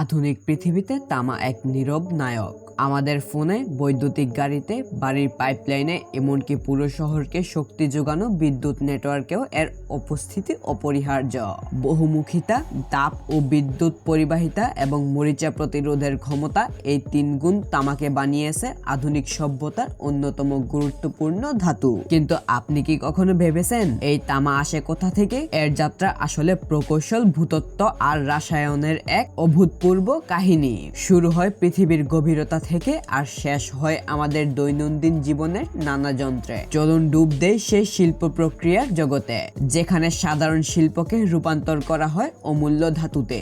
আধুনিক পৃথিবীতে তামা এক নীরব নায়ক। আমাদের ফোনে, বৈদ্যুতিক গাড়িতে, বাড়ির পাইপলাইনে, এমনকি পুরো শহরকে শক্তি যোগানো বিদ্যুৎ নেটওয়ার্কেও এর উপস্থিতি অপরিহার্য। বহুমুখিতা, তাপ ও বিদ্যুৎ পরিবাহিতা এবং মরিচা প্রতিরোধের ক্ষমতা এই তিন গুণ তামাকে বানিয়েছে আধুনিক সভ্যতার অন্যতম গুরুত্বপূর্ণ ধাতু। কিন্তু আপনি কি কখনো ভেবেছেন এই তামা আসে কোথা থেকে? এর যাত্রা আসলে প্রকৌশল, ভূতত্ত্ব আর রাসায়নের এক অভূতপূর্ব কাহিনী। শুরু হয় পৃথিবীর গভীরতা থেকে আর শেষ হয় আমাদের দৈনন্দিন জীবনের নানা যন্ত্রে। চলুন ডুব দেয় সেই শিল্প প্রক্রিয়ার জগতে, যেখানে সাধারণ শিল্পকে রূপান্তর করা হয় অমূল্য ধাতুতে।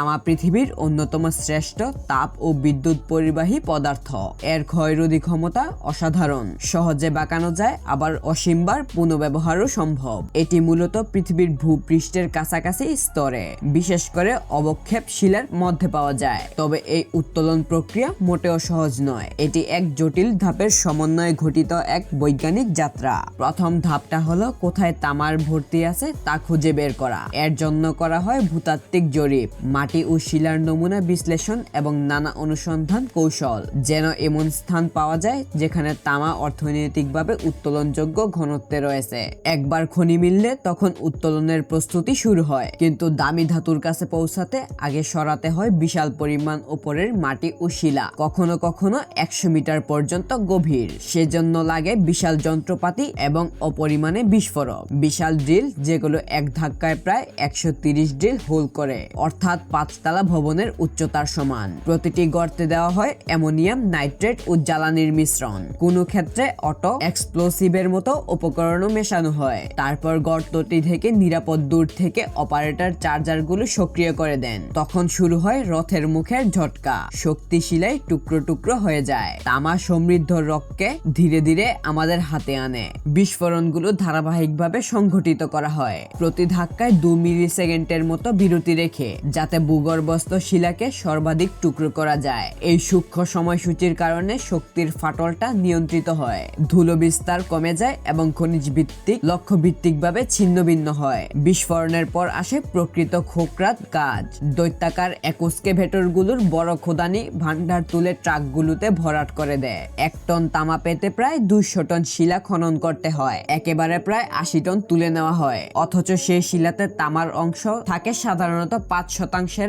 তামা পৃথিবীর অন্যতম শ্রেষ্ঠ তাপ ও বিদ্যুৎ পরিবাহী পদার্থ। এর ক্ষয়রোধী ক্ষমতা অসাধারণ। সহজে বাঁকানো যায়, আবার অসীমবার পুনঃব্যবহারও সম্ভব। এটি মূলত পৃথিবীর ভূপৃষ্ঠের কাছাকাছি স্তরে। বিশেষ করে অবক্ষেপ শিলার মধ্যে পাওয়া যায়। তবে এই উত্তোলন প্রক্রিয়া মোটেও সহজ নয়। এটি এক জটিল ধাপের সমন্বয়ে ঘটিত এক বৈজ্ঞানিক যাত্রা। প্রথম ধাপটা হলো কোথায় তামার ভর্তি আছে তা খুঁজে বের করা। এর জন্য করা হয় ভূতাত্ত্বিক জরিপ। মাটি ও শিলার নমুনা বিশ্লেষণ এবং নানা অনুসন্ধান কৌশল, যেন এমন স্থান পাওয়া যায় যেখানে তামা অর্থনৈতিকভাবে উত্তোলনযোগ্য ঘনত্বে রয়েছে। একবার খনি মিললে তখন উত্তোলনের প্রস্তুতি শুরু হয়, কিন্তু দামি ধাতুর কাছে পৌঁছাতে আগে সরাতে হয় বিশাল পরিমাণ উপরের মাটি ও শিলা, কখনো কখনো একশো মিটার পর্যন্ত গভীর। সেজন্য লাগে বিশাল যন্ত্রপাতি এবং অপরিমাণে বিস্ফোরক। বিশাল ড্রিল যেগুলো এক ধাক্কায় প্রায় একশো ড্রিল হোল করে, অর্থাৎ পাঁচতলা ভবনের উচ্চতার সমান। প্রতিটি গর্তে দেওয়া হয় অ্যামোনিয়াম, নাইট্রেট ও জ্বালানির মিশ্রণ। কোনো ক্ষেত্রে অটো এক্সপ্লোসিভের মতো উপকরণও মেশানো হয়। তারপর গর্তটি থেকে নিরাপদ দূর থেকে অপারেটর চার্জারগুলো সক্রিয় করে দেন। তখন শুরু হয় রথের মুখের ঝটকা। শক্তিশিলাই টুকরো টুকরো হয়ে যায়। তামা সমৃদ্ধ রককে ধীরে ধীরে আমাদের হাতে আনে। বিস্ফোরণগুলো ধারাবাহিকভাবে সংঘটিত করা হয়। প্রতি ধাক্কায় দু মিলি সেকেন্ডের মতো বিরতি রেখে, যাতে ভূগর্ভস্থ শিলাকে সর্বাধিক টুকরো করা যায়। এই সূক্ষ্ম সময়সূচির কারণে শক্তির ফাটলটা নিয়ন্ত্রিত হয়। ধুলো বিস্তার কমে যায় এবং খনিজ ভিত্তিক লক্ষ্য ভিত্তিকভাবে ছিন্ন ভিন্ন হয়। বিস্ফোরণের পর আসে প্রকৃত খোকরাত কাজ দৈত্যাকার একুশকে ভেটরগুলোর বড় খোদানি ভান্ডার তুলে ট্রাকগুলোতে ভরাট করে দেয়। এক টন তামা পেতে প্রায় দুইশো টন শিলা খনন করতে হয়। একেবারে প্রায় আশি টন তুলে নেওয়া হয়। অথচ সেই শিলাতে তামার অংশ থাকে সাধারণত পাঁচ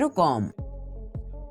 কম।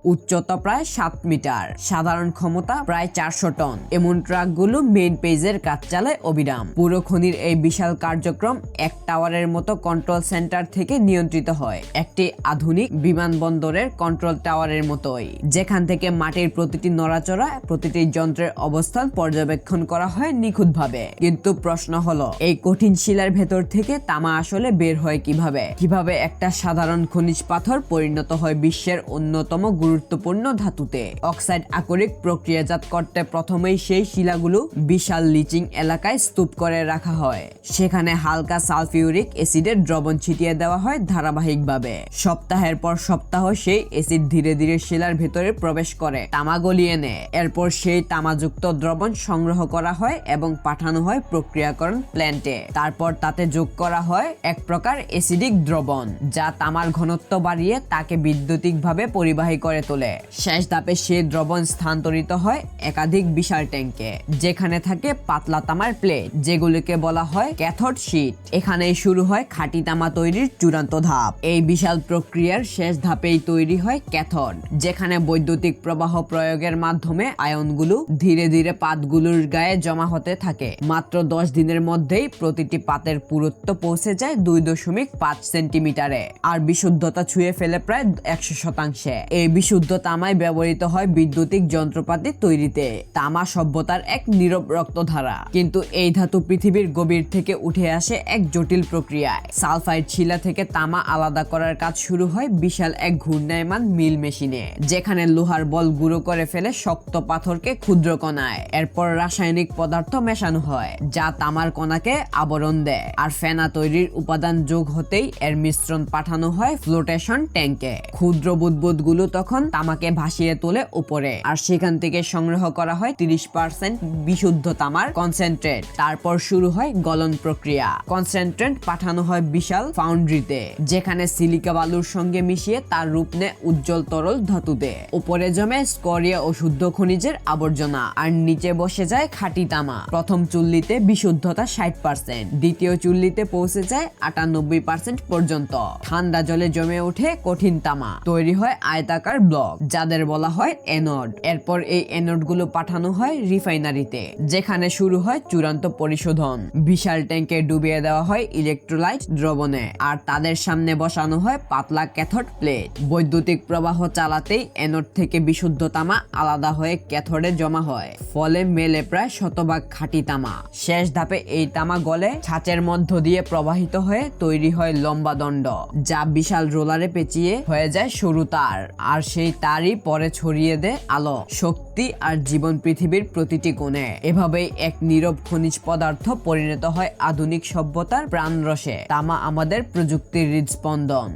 উচ্চতা প্রায় সাত মিটার। সাধারণ ক্ষমতা প্রায় চারশো টন। এমন ট্রাকগুলো মেইন পেজের কাজ চালায় অবিরাম। পুরো খনির এই বিশাল কার্যক্রম এক টাওয়ারের মতো কন্ট্রোল সেন্টার থেকে নিয়ন্ত্রিত হয়। একটি আধুনিক বিমানবন্দরের কন্ট্রোল টাওয়ারের মতোই। যেখান থেকে মাটির প্রতিটি নড়াচড়া, প্রতিটি যন্ত্রের অবস্থান পর্যবেক্ষণ করা হয় নিখুঁতভাবে। কিন্তু প্রশ্ন হলো, এই কঠিন শিলার ভেতর থেকে তামা আসলে বের হয় কীভাবে? কীভাবে একটা সাধারণ খনিজ পাথর পরিণত হয় বিশ্বের অন্যতম গুরুত্বপূর্ণ ধাতুতে। অক্সাইড আকরিক প্রক্রিয়াজাত করতে প্রথমেই সেই শিলাগুলো বিশাল লিচিং এলাকায় স্তূপ করে রাখা হয়। সেখানে হালকা সালফিউরিক অ্যাসিডের দ্রবণ ছিটিয়ে দেওয়া হয় ধারাবাহিকভাবে। সপ্তাহের পর সপ্তাহ সেই অ্যাসিড ধীরে ধীরে শিলার ভেতরে প্রবেশ করে, তামা গলিয়ে নেয়। এরপর সেই তামাযুক্ত দ্রবণ সংগ্রহ করা হয় এবং পাঠানো হয় প্রক্রিয়াকরণ প্ল্যান্টে। তারপর তাতে যোগ করা হয় এক প্রকার অ্যাসিডিক দ্রবণ, যা তামার ঘনত্ব বাড়িয়ে তাকে বৈদ্যুতিকভাবে পরিবাহী করে তোলে। শেষ ধাপে সে দ্রবণ স্থানান্তরিত হয় একাধিক বিশাল ট্যাঙ্কে, যেখানে থাকে পাতলা তামার প্লেট, যেগুলিকে বলা হয় ক্যাথোড শীট। এখানেই শুরু হয় খাঁটি তামা তৈরির চূড়ান্ত ধাপ। এই বিশাল প্রক্রিয়ার শেষ ধাপেই তৈরি হয় ক্যাথোড, যেখানে বৈদ্যুতিক প্রবাহ প্রয়োগের মাধ্যমে আয়নগুলো ধীরে ধীরে পাতগুলোর গায়ে জমা হতে থাকে। মাত্র দশ দিনের মধ্যেই প্রতিটি পাতের পুরুত্ব পৌঁছে যায় দুই দশমিক পাঁচ সেন্টিমিটারে, আর বিশুদ্ধতা ছুঁয়ে ফেলে প্রায় একশো শতাংশে। এই বিশুদ্ধ তামায় ব্যবহৃত হয় বৈদ্যুতিক যন্ত্রপাতি তৈরিতে। তামা সভ্যতার এক নীরব রক্তধারা। কিন্তু এই ধাতু পৃথিবীর গভীর থেকে উঠে আসে এক জটিল প্রক্রিয়ায়। সালফাইড শিলা থেকে তামা আলাদা করার কাজ শুরু হয় বিশাল এক ঘূর্ণায়মান মিল মেশিনে, যেখানে লোহার বল গুঁড়ো করে ফেলে শক্ত পাথরকে ক্ষুদ্র কণায়। এরপর রাসায়নিক পদার্থ মেশানো হয়, যা তামার কণাকে আবরণ দেয়। আর ফেনা তৈরির উপাদান যোগ হতেই এর মিশ্রণ পাঠানো হয় ফ্লোটেশন ট্যাঙ্কে ক্ষুদ্র বুদবুদগুলো তখন তখন তামাকে ভাসিয়ে তোলে উপরে। আর সেখান থেকে সংগ্রহ করা হয় তিরিশ পার্সেন্ট বিশুদ্ধ তামার কনসেন্ট্রেট তারপর শুরু হয় গলন প্রক্রিয়া। কনসেন্ট্রেট পাঠানো হয় বিশাল ফাউন্ড্রিতে যেখানে সিলিকা বালুর সঙ্গে মিশিয়ে তার রূপ নেয় উজ্জ্বল তরল ধাতুতে। উপরে জমে স্করিয়া ও শুদ্ধ খনিজের আবর্জনা, আর নিচে বসে যায় খাঁটি তামা। প্রথম চুল্লিতে বিশুদ্ধতা ষাট পার্সেন্ট, দ্বিতীয় চুল্লিতে পৌঁছে যায় আটানব্বই পার্সেন্ট পর্যন্ত। ঠান্ডা জলে জমে ওঠে কঠিন তামা। তৈরি হয় আয়তাকার ব্লক যাদের বলা হয় এনড এরপর এই এনডগুলো পাঠানো হয় রিফাইনারিতে যেখানে শুরু হয় চূড়ান্ত পরিশোধন। বিশাল ট্যাঙ্কে ডুবিয়ে দেওয়া হয় ইলেকট্রোলাইট দ্রবণে, আর তাদের সামনে বসানো হয় পাতলা ক্যাথড প্লেট। বৈদ্যুতিক প্রবাহ চালাতেই এনড থেকে বিশুদ্ধ তামা আলাদা হয়ে ক্যাথডে জমা হয়, ফলে মেলে প্রায় শতভাগ খাঁটি তামা। শেষ ধাপে এই তামা গলে ছাঁচের মধ্য দিয়ে প্রবাহিত হয়ে তৈরি হয় লম্বা দণ্ড, যা বিশাল রোলারে পেঁচিয়ে হয়ে যায় সরু তার, আর সেই তারই পরে ছড়িয়ে দেয় আলো, শক্তি আর জীবন পৃথিবীর প্রতিটি কোণে। এভাবেই এক নীরব খনিজ পদার্থ পরিণত হয় আধুনিক সভ্যতার প্রাণরসে। তামা আমাদের প্রযুক্তির হৃদস্পন্দন।